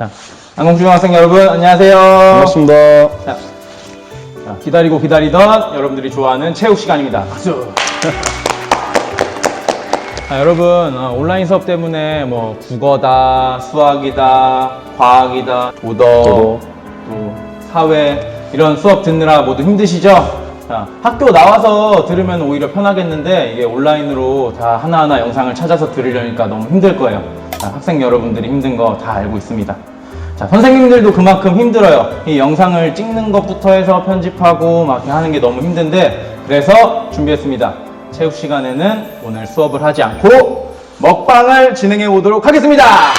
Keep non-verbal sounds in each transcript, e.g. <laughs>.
자, 안공중학생 여러분 안녕하세요. 반갑습니다. 자, 자, 기다리고 기다리던 여러분들이 좋아하는 체육 시간입니다. 박수. <laughs> 자, 여러분 어, 온라인 수업 때문에 뭐 국어다, 수학이다, 과학이다, 도덕. 또 사회 이런 수업 듣느라 모두 힘드시죠? 자, 학교 나와서 들으면 오히려 편하겠는데 이게 온라인으로 다 하나하나 영상을 찾아서 들으려니까 너무 힘들 거예요. 자, 학생 여러분들이 힘든 거 다 알고 있습니다. 자, 선생님들도 그만큼 힘들어요. 이 영상을 찍는 것부터 해서 편집하고 막 이렇게 하는 게 너무 힘든데 그래서 준비했습니다. 체육 시간에는 오늘 수업을 하지 않고 먹방을 진행해 보도록 하겠습니다. <laughs>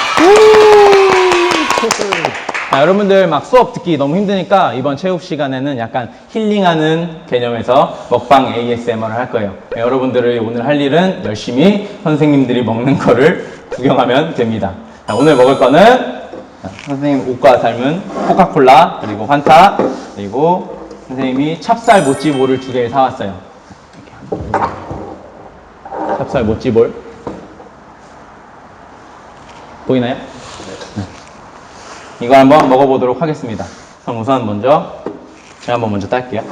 자, 여러분들 막 수업 듣기 너무 힘드니까 이번 체육 시간에는 약간 힐링하는 개념에서 먹방 ASMR을 할 거예요. 네, 여러분들이 오늘 할 일은 열심히 선생님들이 먹는 거를 구경하면 됩니다. 자, 오늘 먹을 거는 자, 선생님 옷과 닮은 코카콜라 그리고 환타 그리고 선생님이 찹쌀 모찌볼을 두 개 사왔어요. 찹쌀 모찌볼 보이나요? 이거 한번 먹어보도록 하겠습니다. 그럼 우선 먼저 제가 한번 먼저 딸게요.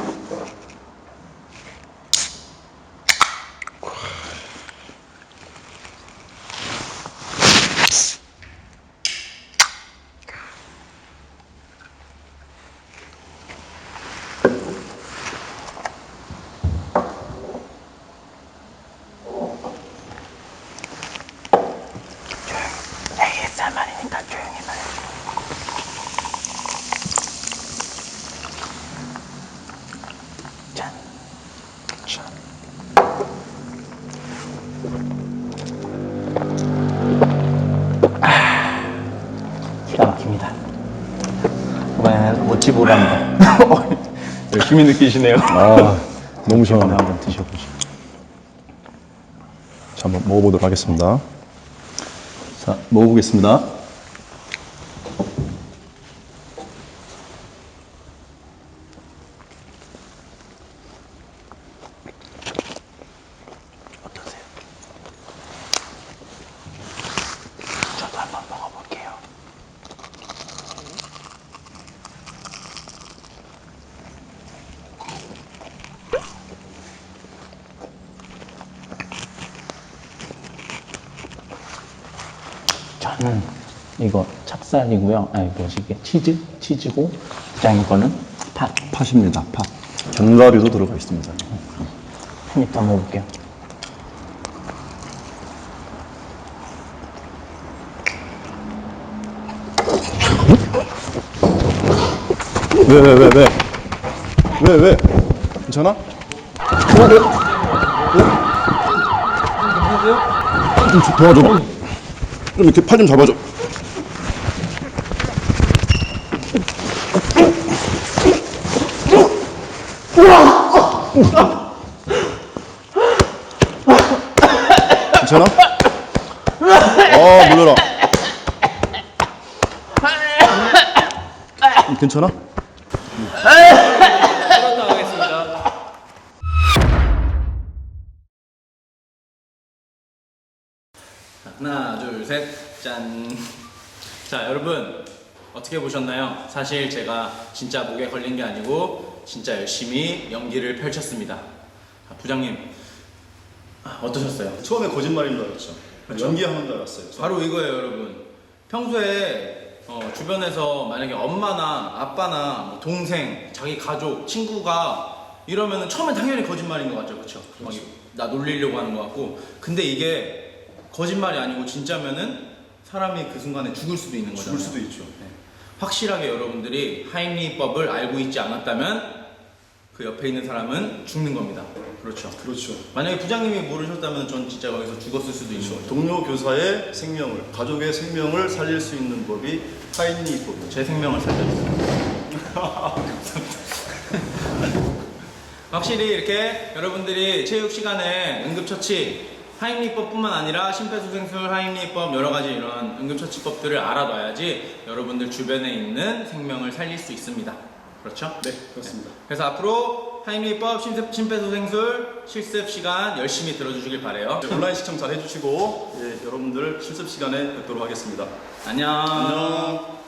ASMR이니까 조용히 말해. 짠. 아, 기가 막힙니다. 이번에는 모찌보를 한번 <laughs> 열심히 느끼시네요. 아, 너무 시원하네. 한번 드셔보시죠. 자, 한번 먹어보도록 하겠습니다. 자, 먹어보겠습니다. 어떠세요? 저도 한번 먹어볼게요. 저는 이거 찹쌀이고요. 아니 뭐지 이게 치즈? 치즈고 부장님 거는 팥. 팥입니다, 팥. 견과류도 들어가 있습니다. 한 입 더 먹어볼게요. 왜, 왜, 왜, 왜? 왜, 왜? 괜찮아? 어, 왜? 어? 좀 도와줘. 좀 이렇게 팔 좀 잡아줘. 괜찮아? 아, 물려라. 괜찮아? 하나, 둘, 셋, 짠. 자, 여러분 어떻게 보셨나요? 사실 제가 진짜 목에 걸린 게 아니고 진짜 열심히 연기를 펼쳤습니다. 아, 부장님 아, 어떠셨어요? 처음에 거짓말인 줄 알았죠. 연기하는 줄 알았어요. 바로 이거예요, 여러분. 평소에 어, 주변에서 만약에 엄마나 아빠나 뭐 동생, 자기 가족, 친구가 이러면은 처음엔 당연히 거짓말인 것 같죠, 그렇죠? 막 나 놀리려고 하는 것 같고, 근데 이게 거짓말이 아니고 진짜면은 사람이 그 순간에 죽을 수도 있는 거잖아요. 죽을 수도 있죠. 네. 확실하게 여러분들이 하임리법을 알고 있지 않았다면 그 옆에 있는 사람은 죽는 겁니다. 그렇죠. 그렇죠. 만약에 부장님이 모르셨다면 전 진짜 거기서 죽었을 수도 있는 거죠. 동료 교사의 생명을, 가족의 생명을 살릴 수 있는 법이 하인리법이죠. 제 생명을 살려주세요. <laughs> <laughs> 확실히 이렇게 여러분들이 체육 시간에 응급처치 하임리법뿐만 아니라 심폐소생술, 하임리법 여러 가지 이런 응급처치법들을 알아놔야지 여러분들 주변에 있는 생명을 살릴 수 있습니다. 그렇죠? 네, 그렇습니다. 그래서 앞으로 하임리법, 심폐- 심폐소생술 실습 시간 열심히 들어주시길 바래요. 네, 온라인 시청 잘 해주시고 예, 여러분들 실습 시간에 뵙도록 하겠습니다. 안녕. 안녕.